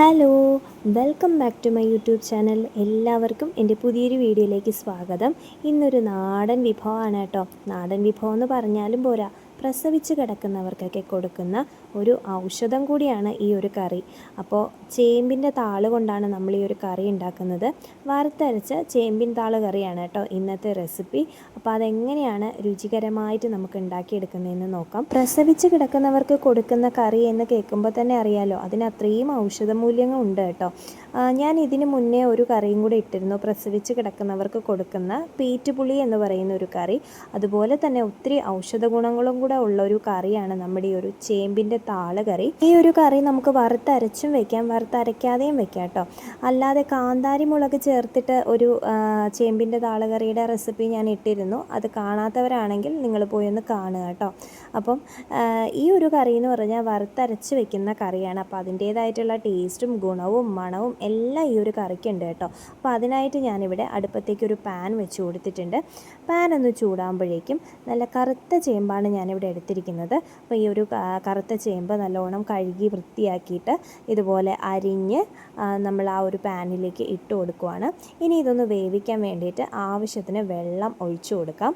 Hello welcome back to my YouTube channel. എല്ലാവർക്കും എന്റെ പുതിയൊരു വീഡിയോയിലേക്ക് സ്വാഗതം. ഇന്നൊരു നാടൻ വിഭവമാണ് കേട്ടോ. നാടൻ വിഭവം എന്ന് പറഞ്ഞാലും പോരാ. പ്രസവിച്ച് കിടക്കുന്നവർക്കൊക്കെ കൊടുക്കുന്ന ഒരു ഔഷധം കൂടിയാണ് ഈ ഒരു കറി. അപ്പോൾ ചേമ്പിന്റെ താൾ കൊണ്ടാണ് നമ്മൾ ഈ ഒരു കറി ഉണ്ടാക്കുന്നത്. വറുത്തരച്ച ചേമ്പിൻ താൾ കറിയാണ് കേട്ടോ ഇന്നത്തെ റെസിപ്പി. അപ്പോൾ അതെങ്ങനെയാണ് രുചികരമായിട്ട് നമുക്ക് ഉണ്ടാക്കിയെടുക്കുന്നതെന്ന് നോക്കാം. പ്രസവിച്ച് കിടക്കുന്നവർക്ക് കൊടുക്കുന്ന കറി എന്ന് കേൾക്കുമ്പോൾ തന്നെ അറിയാലോ അതിന് അത്രയും ഔഷധ മൂല്യങ്ങൾ ഉണ്ട് കേട്ടോ. ഞാൻ ഇതിന് മുന്നേ ഒരു കറിയും കൂടെ ഇട്ടിരുന്നു. പ്രസവിച്ച് കിടക്കുന്നവർക്ക് കൊടുക്കുന്ന പേറ്റുപുളി എന്ന് പറയുന്ന ഒരു കറി. അതുപോലെ തന്നെ ഒത്തിരി ഔഷധ ഗുണങ്ങളും കൂടെ ഉള്ള ഒരു കറിയാണ് നമ്മുടെ ഈ ഒരു ചേമ്പിന്റെ താളകറി. ഈ ഒരു കറി നമുക്ക് വറുത്തരച്ചും വെക്കാം. വറുത്തരയ്ക്കാതെയും വെക്കാം കേട്ടോ. അല്ലാതെ കാന്താരി മുളക് ചേർത്തിട്ട് ഒരു ചേമ്പിന്റെ താളകറിയുടെ റെസിപ്പി ഞാൻ ഇട്ടിരുന്നു. അത് കാണാത്തവരാണെങ്കിൽ നിങ്ങൾ പോയി ഒന്ന് കാണുക കേട്ടോ. അപ്പം ഈ ഒരു കറി എന്ന് പറഞ്ഞാൽ വറുത്തരച്ച് വെക്കുന്ന കറിയാണ്. അപ്പോൾ അതിന്റേതായിട്ടുള്ള ടേസ്റ്റും ഗുണവും മണവും എല്ലാം ഈ ഒരു കറിക്കുണ്ട് കേട്ടോ. അപ്പോൾ അതിനായിട്ട് ഞാനിവിടെ അടുപ്പത്തേക്ക് ഒരു പാൻ വെച്ച് കൊടുത്തിട്ടുണ്ട്. പാൻ ഒന്ന് ചൂടാകുമ്പോഴേക്കും നല്ല കറുത്ത ചേമ്പാണ് ഞാനിവിടെ എടുത്തിരിക്കുന്നത്. അപ്പോൾ ഈ ഒരു കറുത്ത ചേമ്പ് നല്ലോണം കഴുകി വൃത്തിയാക്കിയിട്ട് ഇതുപോലെ അരിഞ്ഞ് നമ്മൾ ആ ഒരു പാനിലേക്ക് ഇട്ട് കൊടുക്കുവാണ്. ഇനി ഇതൊന്ന് വേവിക്കാൻ വേണ്ടിയിട്ട് ആവശ്യത്തിന് വെള്ളം ഒഴിച്ചു കൊടുക്കാം.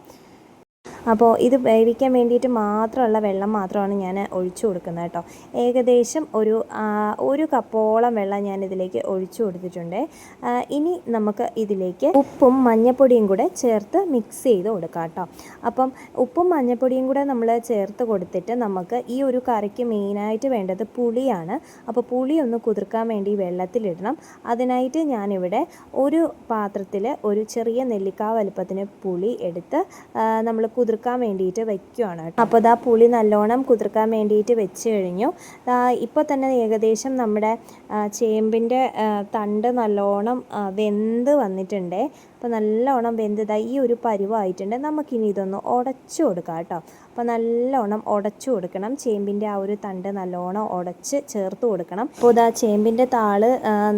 അപ്പോൾ ഇത് വേവിക്കാൻ വേണ്ടിയിട്ട് മാത്രമുള്ള വെള്ളം മാത്രമാണ് ഞാൻ ഒഴിച്ചു കൊടുക്കുന്നത് കേട്ടോ. ഏകദേശം ഒരു ഒരു കപ്പോളം വെള്ളം ഞാൻ ഇതിലേക്ക് ഒഴിച്ചു കൊടുത്തിട്ടുണ്ട്. ഇനി നമുക്ക് ഇതിലേക്ക് ഉപ്പും മഞ്ഞപ്പൊടിയും കൂടെ ചേർത്ത് മിക്സ് ചെയ്ത് കൊടുക്കാം കേട്ടോ. അപ്പം ഉപ്പും മഞ്ഞപ്പൊടിയും കൂടെ നമ്മൾ ചേർത്ത് കൊടുത്തിട്ട് നമുക്ക് ഈ ഒരു കറിക്ക് മെയിനായിട്ട് വേണ്ടത് പുളിയാണ്. അപ്പോൾ പുളി ഒന്ന് കുതിർക്കാൻ വേണ്ടി വെള്ളത്തിലിടണം അതിനായിട്ട് ഞാനിവിടെ ഒരു പാത്രത്തിൽ ഒരു ചെറിയ നെല്ലിക്ക വലുപ്പത്തിന് പുളി എടുത്ത് നമ്മൾ കുതിർക്കാൻ വേണ്ടിയിട്ട് വെക്കുകയാണ് അപ്പോൾ ഇതാ പുളി നല്ലോണം കുതിർക്കാൻ വേണ്ടിയിട്ട് വെച്ച് കഴിഞ്ഞു. ഇപ്പോൾ തന്നെ ഏകദേശം നമ്മുടെ ചേമ്പിന്റെ തണ്ട് നല്ലോണം വെന്ത് വന്നിട്ടുണ്ട്. അപ്പോൾ നല്ലോണം വെന്തതായി ഈ ഒരു പരുവായിട്ടുണ്ട്. നമുക്കിനി ഇതൊന്ന് ഉടച്ചു കൊടുക്കാം കേട്ടോ. അപ്പോൾ നല്ലോണം ഉടച്ചു കൊടുക്കണം. ചേമ്പിന്റെ ആ ഒരു തണ്ട് നല്ലോണം ഉടച്ച് ചേർത്ത് കൊടുക്കണം. അപ്പോൾ ഇതാ ചേമ്പിന്റെ താൾ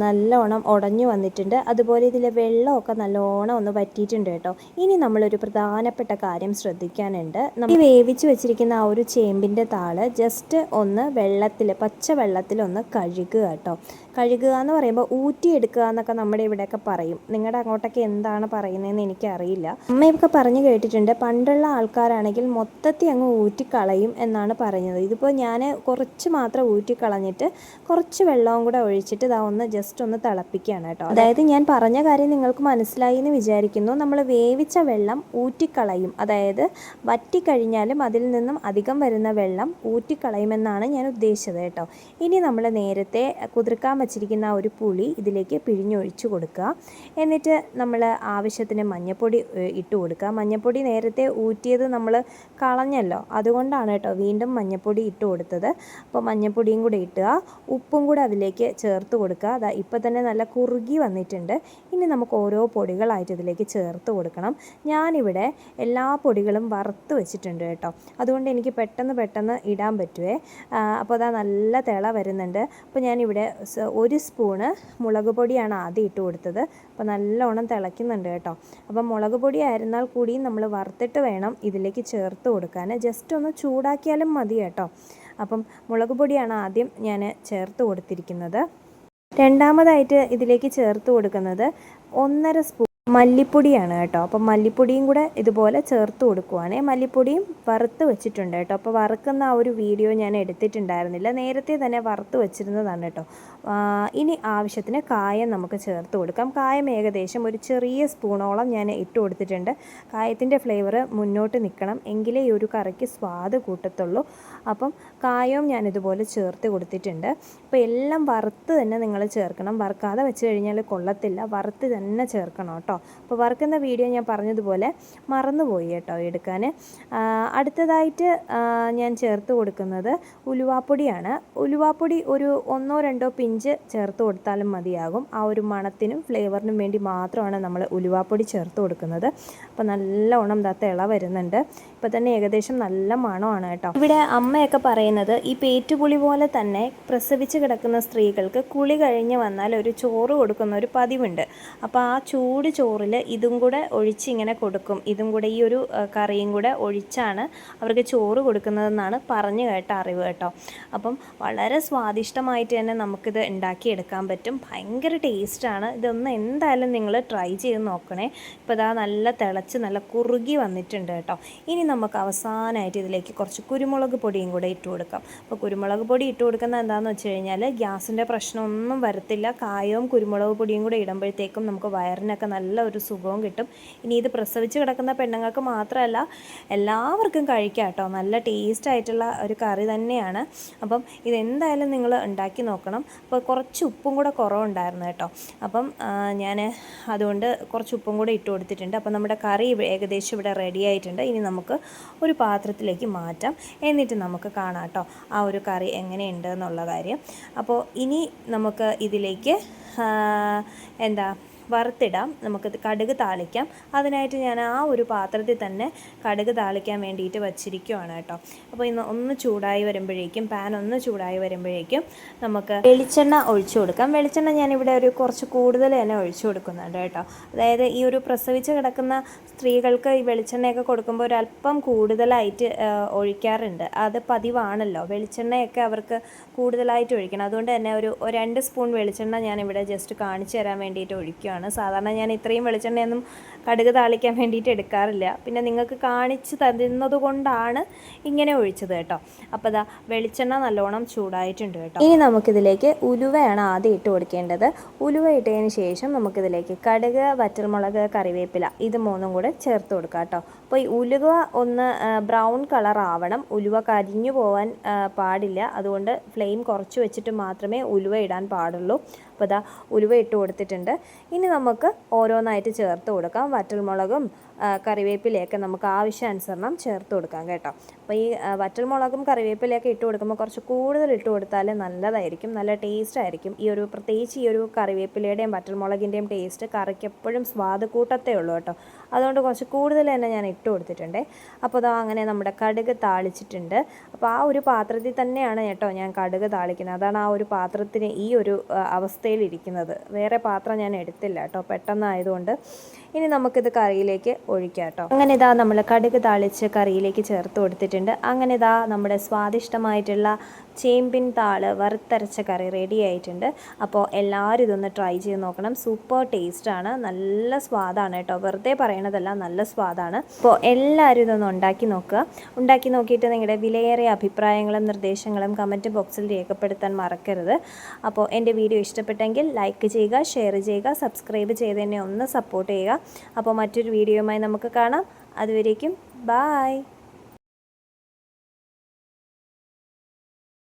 നല്ലോണം ഉടഞ്ഞു വന്നിട്ടുണ്ട്. അതുപോലെ ഇതിലെ വെള്ളമൊക്കെ നല്ലോണം ഒന്ന് വറ്റിയിട്ടുണ്ട് കേട്ടോ. ഇനി നമ്മളൊരു പ്രധാനപ്പെട്ട കാര്യം ശ്രദ്ധിക്കാനുണ്ട്. നമ്മൾ വേവിച്ച് വെച്ചിരിക്കുന്ന ആ ഒരു ചേമ്പിന്റെ താൾ ജസ്റ്റ് ഒന്ന് വെള്ളത്തിൽ പച്ച വെള്ളത്തിൽ ഒന്ന് കഴുകുക കേട്ടോ. കഴുകുക എന്ന് പറയുമ്പോൾ ഊറ്റിയെടുക്കുക എന്നൊക്കെ നമ്മുടെ ഇവിടെയൊക്കെ പറയും. നിങ്ങളുടെ അങ്ങോട്ടൊക്കെ എന്താണ് പറയുന്നതെന്ന് എനിക്കറിയില്ല. അമ്മയൊക്കെ പറഞ്ഞു കേട്ടിട്ടുണ്ട് പണ്ടുള്ള ആൾക്കാരാണെങ്കിൽ മൊത്തത്തിൽ അങ്ങ് ഊറ്റിക്കളയും എന്നാണ് പറഞ്ഞത് ഇതിപ്പോൾ ഞാൻ കുറച്ച് മാത്രം ഊറ്റിക്കളഞ്ഞിട്ട് കുറച്ച് വെള്ളവും കൂടെ ഒഴിച്ചിട്ട് ഇതാ ഒന്ന് ജസ്റ്റ് ഒന്ന് തിളപ്പിക്കുകയാണ് കേട്ടോ. അതായത് ഞാൻ പറഞ്ഞ കാര്യം നിങ്ങൾക്ക് മനസ്സിലായി എന്ന് വിചാരിക്കുന്നു. നമ്മൾ വേവിച്ച വെള്ളം ഊറ്റിക്കളയും. അതായത് വറ്റിക്കഴിഞ്ഞാലും അതിൽ നിന്നും അധികം വരുന്ന വെള്ളം ഊറ്റിക്കളയുമെന്നാണ് ഞാൻ ഉദ്ദേശിച്ചത് കേട്ടോ. ഇനി നമ്മൾ നേരത്തെ കുതിർക്കാൻ വച്ചിരിക്കുന്ന ഒരു പുളി ഇതിലേക്ക് പിഴിഞ്ഞൊഴിച്ചു കൊടുക്കുക. എന്നിട്ട് നമ്മൾ ആവശ്യത്തിന് മഞ്ഞൾപ്പൊടി ഇട്ട് കൊടുക്കുക. മഞ്ഞൾപ്പൊടി നേരത്തെ ഊറ്റിയത് നമ്മൾ കളഞ്ഞല്ലോ അതുകൊണ്ടാണ് കേട്ടോ വീണ്ടും മഞ്ഞപ്പൊടി ഇട്ട് കൊടുത്തത്. അപ്പോൾ മഞ്ഞപ്പൊടിയും കൂടി ഇട്ടുക. ഉപ്പും കൂടെ അതിലേക്ക് ചേർത്ത് കൊടുക്കുക. അതാ ഇപ്പോൾ തന്നെ നല്ല കുറുകി വന്നിട്ടുണ്ട്. ഇനി നമുക്ക് ഓരോ പൊടികളായിട്ട് ഇതിലേക്ക് ചേർത്ത് കൊടുക്കണം. ഞാനിവിടെ എല്ലാ പൊടികളും വറുത്ത് വെച്ചിട്ടുണ്ട് കേട്ടോ. അതുകൊണ്ട് എനിക്ക് പെട്ടെന്ന് പെട്ടെന്ന് ഇടാൻ പറ്റുമേ അപ്പോൾ അതാ നല്ല തിള വരുന്നുണ്ട്. അപ്പോൾ ഞാനിവിടെ ഒരു സ്പൂണ് മുളക് പൊടിയാണ് ആദ്യം ഇട്ട് കൊടുത്തത്. അപ്പോൾ നല്ലോണം തിളയ്ക്കുന്നുണ്ട് കേട്ടോ. അപ്പം മുളക് പൊടി ആയിരുന്നാൽ കൂടിയും നമ്മൾ വറുത്തിട്ട് വേണം ഇതിലേക്ക് ചേർത്ത് കൊടുക്കാൻ. ജസ്റ്റ് ഒന്ന് ചൂടാക്കിയാലും മതി കേട്ടോ. അപ്പം മുളക് പൊടിയാണ് ആദ്യം ഞാൻ ചേർത്ത് കൊടുത്തിരിക്കുന്നത്. രണ്ടാമതായിട്ട് ഇതിലേക്ക് ചേർത്ത് കൊടുക്കുന്നത് ഒന്നര സ്പൂൺ മല്ലിപ്പൊടിയാണ് കേട്ടോ. അപ്പം മല്ലിപ്പൊടിയും കൂടെ ഇതുപോലെ ചേർത്ത് കൊടുക്കുവാണേ. മല്ലിപ്പൊടിയും വറുത്ത് വെച്ചിട്ടുണ്ട് കേട്ടോ. അപ്പോൾ വറുക്കുന്ന ആ ഒരു വീഡിയോ ഞാൻ എടുത്തിട്ടുണ്ടായിരുന്നില്ല. നേരത്തെ തന്നെ വറുത്ത് വെച്ചിരുന്നതാണ് കേട്ടോ. ഇനി ആവശ്യത്തിന് കായം നമുക്ക് ചേർത്ത് കൊടുക്കാം. കായം ഏകദേശം ഒരു ചെറിയ സ്പൂണോളം ഞാൻ ഇട്ട് കൊടുത്തിട്ടുണ്ട്. കായത്തിന്റെ ഫ്ലേവർ മുന്നോട്ട് നിൽക്കണം എങ്കിലേ ഈ ഒരു കറിക്ക് സ്വാദ് കൂട്ടത്തുള്ളൂ. അപ്പം കായവും ഞാൻ ഇതുപോലെ ചേർത്ത് കൊടുത്തിട്ടുണ്ട്. അപ്പോൾ എല്ലാം വറുത്ത് തന്നെ നിങ്ങൾ ചേർക്കണം. വറുക്കാതെ വെച്ച് കഴിഞ്ഞാൽ കൊള്ളത്തില്ല. വറുത്ത് തന്നെ ചേർക്കണം കേട്ടോ. അപ്പോൾ വറുക്കുന്ന വീഡിയോ ഞാൻ പറഞ്ഞതുപോലെ മറന്നുപോയി കേട്ടോ എടുക്കാൻ. അടുത്തതായിട്ട് ഞാൻ ചേർത്ത് കൊടുക്കുന്നത് ഉലുവാപ്പൊടിയാണ്. ഉലുവാപ്പൊടി ഒരു ഒന്നോ രണ്ടോ പിഞ്ച് ചേർത്ത് കൊടുത്താലും മതിയാകും. ആ ഒരു മണത്തിനും ഫ്ലേവറിനും വേണ്ടി മാത്രമാണ് നമ്മൾ ഉലുവാപ്പൊടി ചേർത്ത് കൊടുക്കുന്നത്. അപ്പോൾ നല്ലോണം ദാ തിള വരുന്നുണ്ട്. ഇപ്പോൾ തന്നെ ഏകദേശം നല്ല മണമാണ് കേട്ടോ. ഇവിടെ അമ്മയൊക്കെ പറയുന്നത് ഈ പേറ്റുപുളി പോലെ തന്നെ പ്രസവിച്ച് കിടക്കുന്ന സ്ത്രീകൾക്ക് കുളി കഴിഞ്ഞ് വന്നാൽ ഒരു ചോറ് കൊടുക്കുന്ന ഒരു പതിവുണ്ട്. അപ്പോൾ ആ ചൂട് ചോറിൽ ഇതും കൂടെ ഒഴിച്ച് ഇങ്ങനെ കൊടുക്കും. ഇതും കൂടെ ഈ ഒരു കറിയും കൂടെ ഒഴിച്ചാണ് അവർക്ക് ചോറ് കൊടുക്കുന്നതെന്നാണ് പറഞ്ഞു കേട്ട അറിവ് കേട്ടോ. അപ്പം വളരെ സ്വാദിഷ്ടമായിട്ട് തന്നെ നമുക്കിത് ഉണ്ടാക്കിയെടുക്കാൻ പറ്റും. ഭയങ്കര ടേസ്റ്റാണ്. ഇതൊന്ന് എന്തായാലും നിങ്ങൾ ട്രൈ ചെയ്ത് നോക്കണേ. ഇപ്പോൾ ഇതാ നല്ല തിളച്ച് നല്ല കുറുകി വന്നിട്ടുണ്ട് കേട്ടോ. ഇനി നമുക്ക് അവസാനമായിട്ട് ഇതിലേക്ക് കുറച്ച് കുരുമുളക് പൊടിയും കൂടെ ഇട്ട് കൊടുക്കാം. അപ്പോൾ കുരുമുളക് പൊടി ഇട്ട് കൊടുക്കുന്നത് എന്താണെന്ന് വെച്ച് കഴിഞ്ഞാൽ ഗ്യാസിന്റെ പ്രശ്നമൊന്നും വരത്തില്ല. കായവും കുരുമുളക് പൊടിയും കൂടെ ഇടുമ്പോഴത്തേക്കും നമുക്ക് വയറിനൊക്കെ നല്ല ഒരു സുഖവും കിട്ടും. ഇനി ഇത് പ്രസവിച്ച് കിടക്കുന്ന പെണ്ണുങ്ങൾക്ക് മാത്രമല്ല എല്ലാവർക്കും കഴിക്കാം കേട്ടോ. നല്ല ടേസ്റ്റ് ആയിട്ടുള്ള ഒരു കറി തന്നെയാണ്. അപ്പം ഇതെന്തായാലും നിങ്ങൾ ഉണ്ടാക്കി നോക്കണം. അപ്പോൾ കുറച്ച് ഉപ്പും കൂടെ കുറവുണ്ടായിരുന്നു കേട്ടോ. അപ്പം ഞാൻ അതുകൊണ്ട് കുറച്ച് ഉപ്പും കൂടെ ഇട്ട് കൊടുത്തിട്ടുണ്ട്. അപ്പം നമ്മുടെ കറി ഏകദേശം ഇവിടെ റെഡി ആയിട്ടുണ്ട്. ഇനി നമുക്ക് ഒരു പാത്രത്തിലേക്ക് മാറ്റാം. എന്നിട്ട് നമുക്ക് കാണാം കേട്ടോ ആ ഒരു കറി എങ്ങനെയുണ്ട് എന്നുള്ള കാര്യം. അപ്പോൾ ഇനി നമുക്ക് ഇതിലേക്ക് എന്താ വറുത്തിടാം. നമുക്ക് കടുക് താളിക്കാം. അതിനായിട്ട് ഞാൻ ആ ഒരു പാത്രത്തിൽ തന്നെ കടുക് താളിക്കാൻ വേണ്ടിയിട്ട് വച്ചിരിക്കുവാണ് കേട്ടോ. അപ്പോൾ ഇന്ന് ഒന്ന് ചൂടായി വരുമ്പോഴേക്കും പാൻ ഒന്ന് ചൂടായി വരുമ്പോഴേക്കും നമുക്ക് വെളിച്ചെണ്ണ ഒഴിച്ചു കൊടുക്കാം. വെളിച്ചെണ്ണ ഞാനിവിടെ ഒരു കുറച്ച് കൂടുതൽ തന്നെ ഒഴിച്ചു കൊടുക്കുന്നുണ്ട് കേട്ടോ. അതായത് ഈ ഒരു പ്രസവിച്ച് കിടക്കുന്ന സ്ത്രീകൾക്ക് ഈ വെളിച്ചെണ്ണയൊക്കെ കൊടുക്കുമ്പോൾ ഒരല്പം കൂടുതലായിട്ട് ഒഴിക്കാറുണ്ട്. അത് പതിവാണല്ലോ. വെളിച്ചെണ്ണയൊക്കെ അവർക്ക് കൂടുതലായിട്ട് ഒഴിക്കണം. അതുകൊണ്ട് തന്നെ ഒരു രണ്ട് സ്പൂൺ വെളിച്ചെണ്ണ ഞാനിവിടെ ജസ്റ്റ് കാണിച്ചു തരാൻ വേണ്ടിയിട്ട് ഒഴിക്കുകയാണ് സാധാരണ ഞാൻ ഇത്രയും വെളിച്ചെണ്ണയൊന്നും കടുക് താളിക്കാൻ വേണ്ടിയിട്ട് എടുക്കാറില്ല. പിന്നെ നിങ്ങൾക്ക് കാണിച്ച് തരുന്നത് കൊണ്ടാണ് ഇങ്ങനെ ഒഴിച്ചത് കേട്ടോ. അപ്പോൾ ദാ വെളിച്ചെണ്ണ നല്ലോണം ചൂടായിട്ടുണ്ട് കേട്ടോ. ഇനി നമുക്കിതിലേക്ക് ഉലുവയാണ് ആദ്യം ഇട്ട് കൊടുക്കേണ്ടത്. ഉലുവ ഇട്ടതിന് ശേഷം നമുക്കിതിലേക്ക് കടുക് വറ്റൽമുളക് കറിവേപ്പില ഇത് മൂന്നും കൂടെ ചേർത്ത് കൊടുക്കാം കേട്ടോ. അപ്പോൾ ഈ ഉലുവ ഒന്ന് ബ്രൗൺ കളർ ആവണം. ഉലുവ കരിഞ്ഞു പോവാൻ പാടില്ല. അതുകൊണ്ട് ഫ്ലെയിം കുറച്ച് വെച്ചിട്ട് മാത്രമേ ഉലുവ ഇടാൻ പാടുള്ളൂ. അപ്പോൾ ഉലുവ ഇട്ട് കൊടുത്തിട്ടുണ്ട്. ഇനി നമുക്ക് ഓരോന്നായിട്ട് ചേർത്ത് കൊടുക്കാം. വറ്റൽമുളകും കറിവേപ്പിലയൊക്കെ നമുക്ക് ആവശ്യാനുസരണം ചേർത്ത് കൊടുക്കാം കേട്ടോ. അപ്പോൾ ഈ വറ്റൽമുളകും കറിവേപ്പിലയൊക്കെ ഇട്ട് കൊടുക്കുമ്പോൾ കുറച്ച് കൂടുതൽ ഇട്ട് കൊടുത്താൽ നല്ലതായിരിക്കും നല്ല ടേസ്റ്റ് ആയിരിക്കും. ഈ ഒരു പ്രത്യേകിച്ച് ഈ ഒരു കറിവേപ്പിലയുടെയും വറ്റൽമുളകിന്റെയും ടേസ്റ്റ് കറിക്ക് എപ്പോഴും സ്വാദ് കൂട്ടത്തേ ഉള്ളൂ കേട്ടോ. അതുകൊണ്ട് കുറച്ച് കൂടുതൽ തന്നെ ഞാൻ ഇട്ട് കൊടുത്തിട്ടുണ്ട്. അപ്പോൾ അതാ അങ്ങനെ നമ്മുടെ കടുക് താളിച്ചിട്ടുണ്ട്. അപ്പോൾ ആ ഒരു പാത്രത്തിൽ തന്നെയാണ് കേട്ടോ ഞാൻ കടുക് താളിക്കുന്നത്. അതാണ് ആ ഒരു പാത്രത്തിന് ഈ ഒരു അവസ്ഥയിലിരിക്കുന്നത്. വേറെ പാത്രം ഞാൻ എടുത്തില്ല കേട്ടോ പെട്ടെന്നായതുകൊണ്ട്. ഇനി നമുക്കിത് കറിയിലേക്ക് ഒഴിക്കാം കേട്ടോ അങ്ങനെ ഇതാ നമ്മൾ കടുക് താളിച്ച് കറിയിലേക്ക് ചേർത്ത് കൊടുത്തിട്ടുണ്ട്. അങ്ങനെ ഇതാ നമ്മുടെ സ്വാദിഷ്ടമായിട്ടുള്ള ചേമ്പിൻ താൾ വറുത്തരച്ച കറി റെഡി ആയിട്ടുണ്ട്. അപ്പോൾ എല്ലാവരും ഇതൊന്ന് ട്രൈ ചെയ്ത് നോക്കണം. സൂപ്പർ ടേസ്റ്റാണ് നല്ല സ്വാദാണ് കേട്ടോ. വെറുതെ പറയണതല്ല നല്ല സ്വാദാണ്. അപ്പോൾ എല്ലാവരും ഇതൊന്ന് ഉണ്ടാക്കി നോക്കുക. ഉണ്ടാക്കി നോക്കിയിട്ട് നിങ്ങളുടെ വിലയേറിയ അഭിപ്രായങ്ങളും നിർദ്ദേശങ്ങളും കമന്റ് ബോക്സിൽ രേഖപ്പെടുത്താൻ മറക്കരുത്. അപ്പോൾ എന്റെ വീഡിയോ ഇഷ്ടപ്പെട്ടെങ്കിൽ ലൈക്ക് ചെയ്യുക ഷെയർ ചെയ്യുക സബ്സ്ക്രൈബ് ചെയ്ത് തന്നെ ഒന്ന് സപ്പോർട്ട് ചെയ്യുക. അപ്പോൾ മറ്റൊരു വീഡിയോയുമായി നമുക്ക് കാണാം. അതുവരേക്കും ബായ്